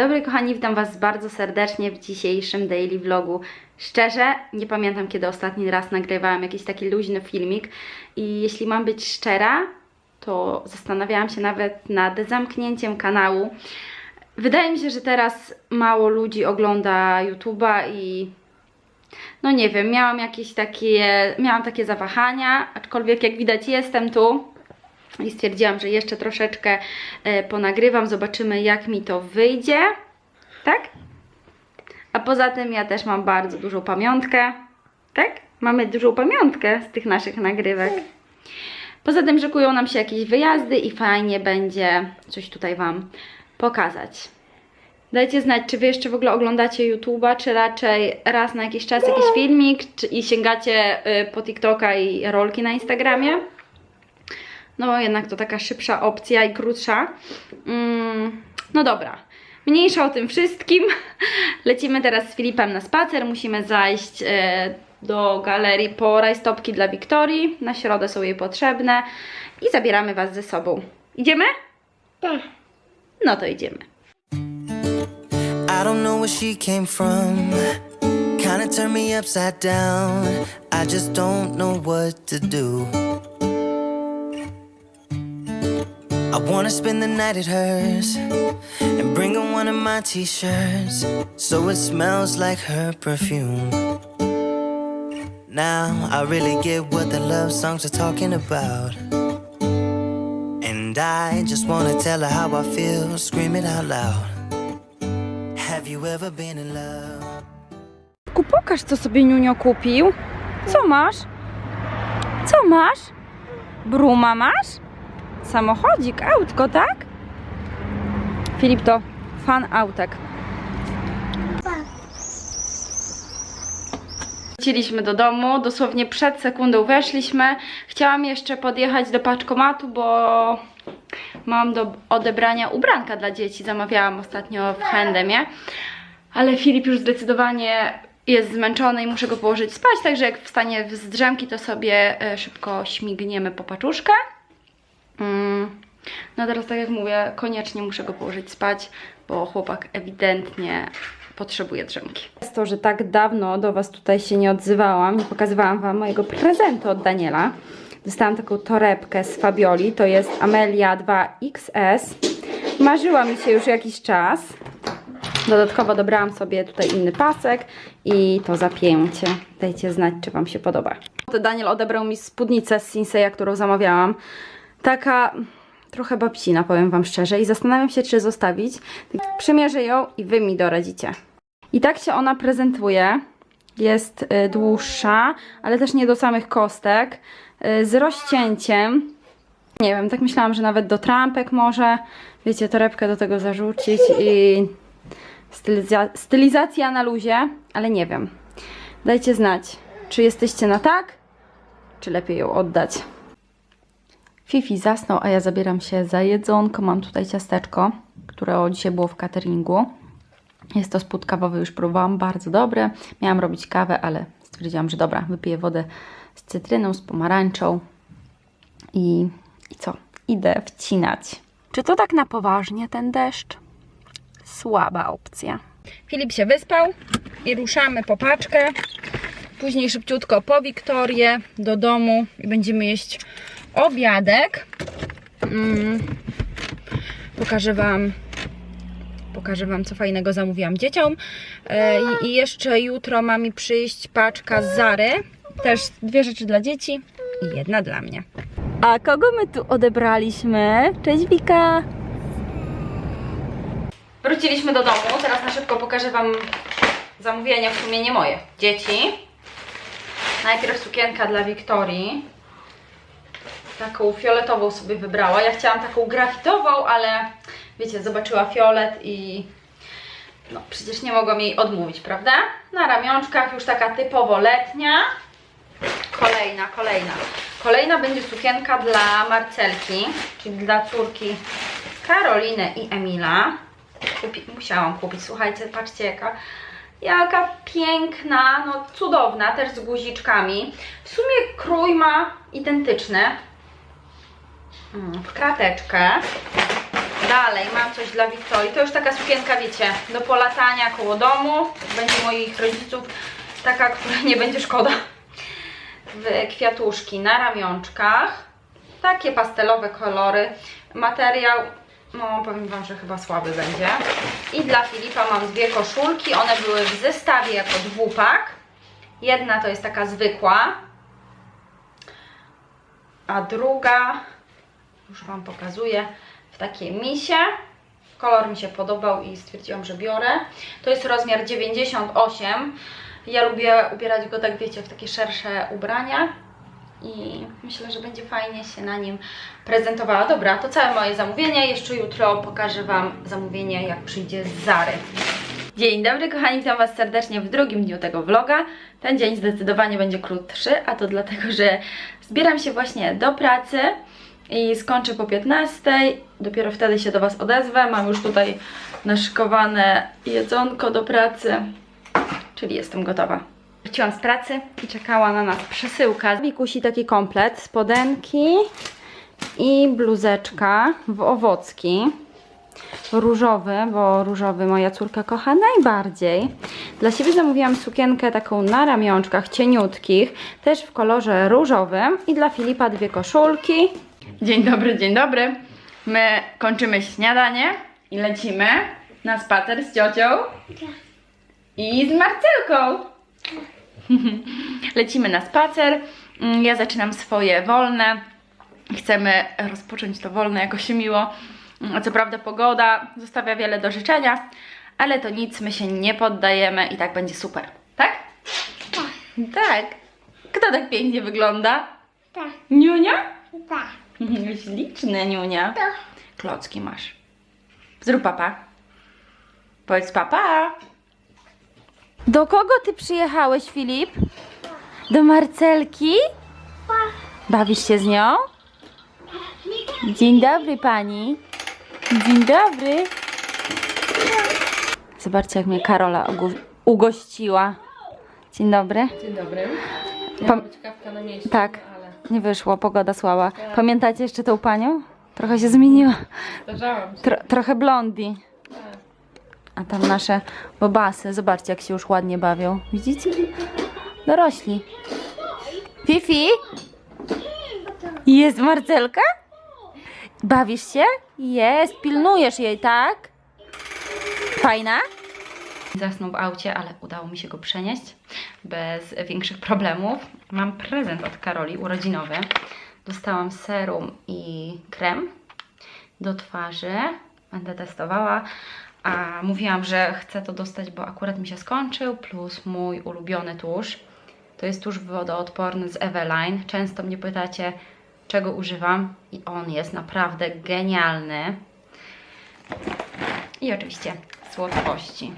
dobry kochani, witam Was bardzo serdecznie w dzisiejszym daily vlogu. Szczerze, nie pamiętam kiedy ostatni raz nagrywałam jakiś taki luźny filmik i jeśli mam być szczera, to zastanawiałam się nawet nad zamknięciem kanału. Wydaje mi się, że teraz mało ludzi ogląda YouTube'a i no nie wiem, miałam jakieś takie, miałam takie zawahania, aczkolwiek jak widać jestem tu i stwierdziłam, że jeszcze troszeczkę e, ponagrywam, zobaczymy jak mi to wyjdzie, tak? A poza tym ja też mam bardzo dużą pamiątkę, tak? Mamy dużą pamiątkę z tych naszych nagrywek. Poza tym szykują nam się jakieś wyjazdy i fajnie będzie coś tutaj Wam pokazać. Dajcie znać, czy Wy jeszcze w ogóle oglądacie YouTube'a, czy raczej raz na jakiś czas jakiś filmik, czy i sięgacie y, po TikToka i rolki na Instagramie. No bo jednak to taka szybsza opcja i krótsza. Mm, no dobra, mniejsza o tym wszystkim. Lecimy teraz z Filipem na spacer. Musimy zajść e, do galerii po rajstopki dla Wiktorii. Na środę są jej potrzebne. I zabieramy Was ze sobą. Idziemy? Tak. No to idziemy. I don't know where she came from. Kinda turned me upside down. I just don't know what to do. Wanna spend the night at hers and bring her one of my t shirts so it smells like her perfume. Now I really get what the love songs are talking about. And I just wanna tell her how I feel, scream it out loud. Have you ever been in love? Ku co sobie Niunio kupił. Co masz? Co masz? Bruma masz? Samochodzik, autko, tak? Filip to fan autek. Wróciliśmy do domu, dosłownie przed sekundą weszliśmy. Chciałam jeszcze podjechać do paczkomatu, bo mam do odebrania ubranka dla dzieci. Zamawiałam ostatnio w H&M-ie. Ale Filip już zdecydowanie jest zmęczony i muszę go położyć spać, także jak wstanie z drzemki, to sobie e, szybko śmigniemy po paczuszkę. Mm. No teraz tak jak mówię, koniecznie muszę go położyć spać, bo chłopak ewidentnie potrzebuje drzemki. Jest to, że tak dawno do Was tutaj się nie odzywałam, nie pokazywałam Wam mojego prezentu od Daniela. Dostałam taką torebkę z Fabioli, to jest Amelia 2XS. Marzyła mi się już jakiś czas. Dodatkowo dobrałam sobie tutaj inny pasek i to zapięcie. Dajcie znać, czy Wam się podoba. Daniel odebrał mi spódnicę z Sinseya, którą zamawiałam. Taka trochę babcina, powiem Wam szczerze. I zastanawiam się, czy zostawić. Przymierzę ją i Wy mi doradzicie. I tak się ona prezentuje. Jest y, dłuższa, ale też nie do samych kostek. Y, z rozcięciem. Nie wiem, tak myślałam, że nawet do trampek może. Wiecie, torebkę do tego zarzucić i styliza stylizacja na luzie, ale nie wiem. Dajcie znać, czy jesteście na tak, czy lepiej ją oddać. Fifi zasnął, a ja zabieram się za jedzonko. Mam tutaj ciasteczko, które dzisiaj było w cateringu. Jest to spód kawowy, już próbowałam, bardzo dobre. Miałam robić kawę, ale stwierdziłam, że dobra, wypiję wodę z cytryną, z pomarańczą i, i co? Idę wcinać. Czy to tak na poważnie ten deszcz? Słaba opcja. Filip się wyspał i ruszamy po paczkę. Później szybciutko po Wiktorię do domu i będziemy jeść obiadek. Mm. Pokażę Wam pokażę Wam, co fajnego zamówiłam dzieciom. E, i, I jeszcze jutro ma mi przyjść paczka z Zary. Też dwie rzeczy dla dzieci i jedna dla mnie. A kogo my tu odebraliśmy? Cześć Wika! Wróciliśmy do domu. Teraz na szybko pokażę Wam zamówienia, w sumie nie moje. Dzieci. Najpierw sukienka dla Wiktorii. Taką fioletową sobie wybrała. Ja chciałam taką grafitową, ale wiecie, zobaczyła fiolet i no przecież nie mogłam jej odmówić, prawda? Na ramionczkach już taka typowo letnia. Kolejna, kolejna. Kolejna będzie sukienka dla Marcelki, czyli dla córki Karoliny i Emila. Kupi, musiałam kupić, słuchajcie, patrzcie jaka, jaka piękna, no cudowna, też z guziczkami. W sumie krój ma identyczny. Mm, W krateczkę. Dalej, mam coś dla Wiktorii. To już taka sukienka, wiecie, do polatania koło domu. Będzie moich rodziców taka, która nie będzie szkoda. W kwiatuszki na ramionczkach. Takie pastelowe kolory. Materiał, no powiem Wam, że chyba słaby będzie. I dla Filipa mam dwie koszulki. One były w zestawie jako dwupak. Jedna to jest taka zwykła, a druga, już Wam pokazuję, w takiej misie. Kolor mi się podobał i stwierdziłam, że biorę. To jest rozmiar 98. Ja lubię ubierać go, tak wiecie, w takie szersze ubrania i myślę, że będzie fajnie się na nim prezentowała. Dobra, to całe moje zamówienie. Jeszcze jutro pokażę Wam zamówienie, jak przyjdzie z Zary. Dzień dobry kochani, witam Was serdecznie w drugim dniu tego vloga. Ten dzień zdecydowanie będzie krótszy, a to dlatego, że zbieram się właśnie do pracy i skończę po 15. Dopiero wtedy się do Was odezwę. Mam już tutaj naszykowane jedzonko do pracy, czyli jestem gotowa. Wróciłam z pracy i czekała na nas przesyłka. Wikusi taki komplet, spodenki i bluzeczka w owocki różowy, bo różowy moja córka kocha najbardziej. Dla siebie zamówiłam sukienkę taką na ramionczkach, cieniutkich, też w kolorze różowym i dla Filipa dwie koszulki. Dzień dobry, dzień dobry. My kończymy śniadanie i lecimy na spacer z ciocią i z Marcelką. Lecimy na spacer. Mm, Ja zaczynam swoje wolne. Chcemy rozpocząć to wolne jakoś miło. Mm, Co prawda pogoda zostawia wiele do życzenia, ale to nic, my się nie poddajemy i tak będzie super. Tak? Tak. Kto tak pięknie wygląda? Tak, Niunia? tak. Śliczne, Niunia. To Klocki masz. Zrób papa. Powiedz papa. Do kogo ty przyjechałeś, Filip? Do Marcelki? Bawisz się z nią? Dzień dobry pani. Dzień dobry. Zobaczcie, jak mnie Karola ugo- ugościła. Dzień dobry. Dzień dobry. Pam- kawka na mieście, Tak. Nie wyszło, pogoda słaba. Pamiętacie jeszcze tą panią? Trochę się zmieniła. zdarzałam się. Tro, trochę blondi. A tam nasze bobasy, zobaczcie jak się już ładnie bawią. Widzicie? Dorośli. Fifi? Jest Marcelka? Bawisz się? Jest, pilnujesz jej, tak? Fajna? Zasnął w aucie, ale udało mi się go przenieść bez większych problemów. Mam prezent od Karoli, urodzinowy. Dostałam serum i krem do twarzy. Będę testowała. A mówiłam, że chcę to dostać, bo akurat mi się skończył, plus mój ulubiony tusz. To jest tusz wodoodporny z Eveline. Często mnie pytacie, czego używam i on jest naprawdę genialny. I oczywiście słodkości.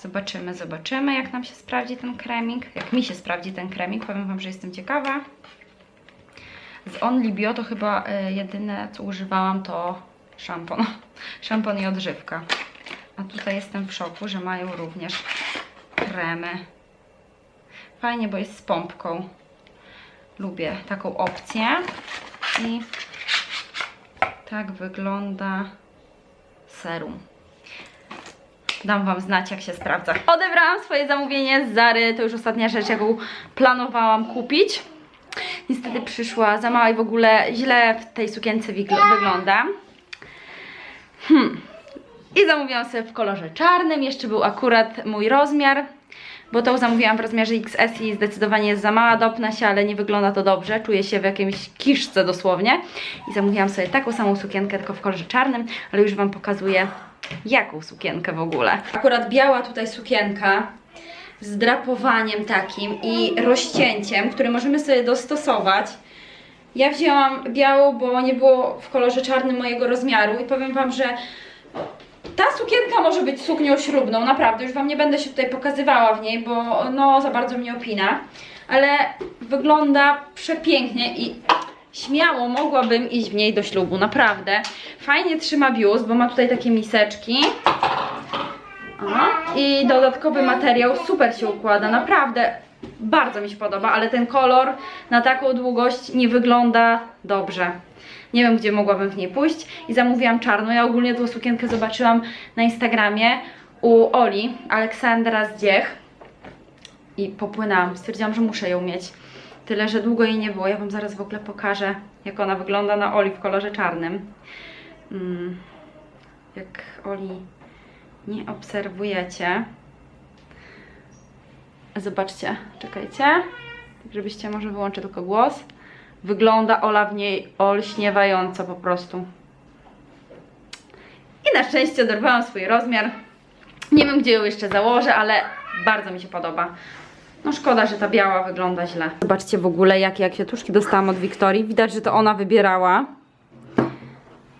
Zobaczymy, zobaczymy, jak nam się sprawdzi ten kremik. Jak mi się sprawdzi ten kremik, powiem Wam, że jestem ciekawa. Z Only Bio to chyba y, jedyne, co używałam, to szampon. Szampon i odżywka. A tutaj jestem w szoku, że mają również kremy. Fajnie, bo jest z pompką. Lubię taką opcję. I tak wygląda serum. Dam Wam znać, jak się sprawdza. Odebrałam swoje zamówienie z Zary. To już ostatnia rzecz, jaką planowałam kupić. Niestety przyszła za mała i w ogóle źle w tej sukience wigl- wygląda. Hmm. I zamówiłam sobie w kolorze czarnym. Jeszcze był akurat mój rozmiar, bo tą zamówiłam w rozmiarze XS i zdecydowanie jest za mała. Dopnę się, ale nie wygląda to dobrze. Czuję się w jakiejś kiszce dosłownie. I zamówiłam sobie taką samą sukienkę, tylko w kolorze czarnym, ale już Wam pokazuję jaką sukienkę w ogóle. Akurat biała tutaj sukienka z drapowaniem takim i rozcięciem, który możemy sobie dostosować. Ja wzięłam białą, bo nie było w kolorze czarnym mojego rozmiaru i powiem Wam, że ta sukienka może być suknią ślubną, naprawdę, już Wam nie będę się tutaj pokazywała w niej, bo no za bardzo mnie opina, ale wygląda przepięknie i śmiało mogłabym iść w niej do ślubu, naprawdę. Fajnie trzyma biust, bo ma tutaj takie miseczki. O, I dodatkowy materiał super się układa, naprawdę bardzo mi się podoba, ale ten kolor na taką długość nie wygląda dobrze. Nie wiem, gdzie mogłabym w niej pójść i zamówiłam czarną. Ja ogólnie tą sukienkę zobaczyłam na Instagramie u Oli, Aleksandra Zdziech i popłynęłam. Stwierdziłam, że muszę ją mieć. Tyle, że długo jej nie było. Ja Wam zaraz w ogóle pokażę, jak ona wygląda na Oli w kolorze czarnym. Mm, jak Oli nie obserwujecie. Zobaczcie, czekajcie. Żebyście może wyłączę tylko głos. Wygląda Ola w niej olśniewająco po prostu. I na szczęście dorwałam swój rozmiar. Nie wiem, gdzie ją jeszcze założę, ale bardzo mi się podoba. No szkoda, że ta biała wygląda źle. Zobaczcie w ogóle, jakie jak kwiatuszki dostałam od Wiktorii. Widać, że to ona wybierała.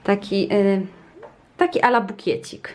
Taki, yy, taki ala bukiecik.